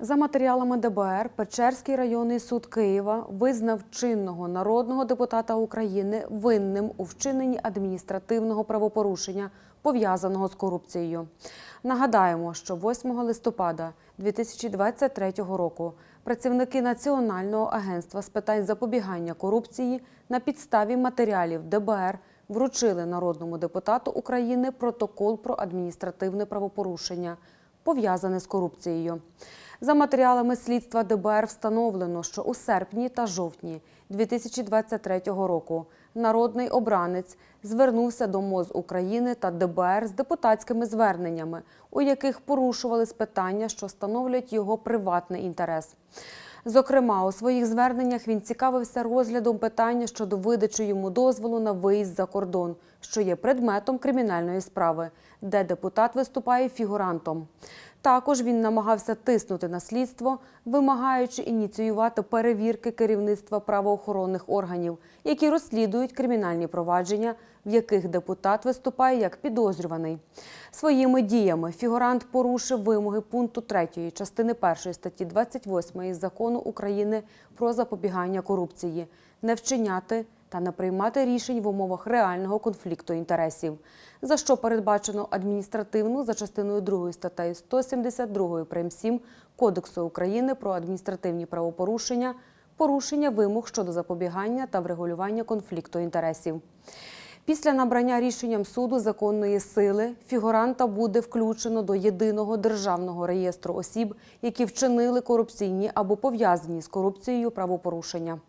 За матеріалами ДБР Печерський районний суд Києва визнав чинного народного депутата України винним у вчиненні адміністративного правопорушення, пов'язаного з корупцією. Нагадаємо, що 8 листопада 2023 року працівники Національного агентства з питань запобігання корупції на підставі матеріалів ДБР вручили народному депутату України протокол про адміністративне правопорушення, пов'язане з корупцією. За матеріалами слідства ДБР встановлено, що у серпні та жовтні 2023 року народний обранець звернувся до МОЗ України та ДБР з депутатськими зверненнями, у яких порушувались питання, що становлять його приватний інтерес. Зокрема, у своїх зверненнях він цікавився розглядом питання щодо видачі йому дозволу на виїзд за кордон, що є предметом кримінальної справи, де депутат виступає фігурантом. Також він намагався тиснути на слідство, вимагаючи ініціювати перевірки керівництва правоохоронних органів, які розслідують кримінальні провадження, в яких депутат виступає як підозрюваний. Своїми діями фігурант порушив вимоги пункту 3 частини 1 статті 28 закону України про запобігання корупції, не вчиняти та не приймати рішень в умовах реального конфлікту інтересів, за що передбачено адміністративну за частиною 2 статтею 172 прим. 7 Кодексу України про адміністративні правопорушення, порушення вимог щодо запобігання та врегулювання конфлікту інтересів. Після набрання рішенням суду законної сили фігуранта буде включено до єдиного державного реєстру осіб, які вчинили корупційні або пов'язані з корупцією правопорушення.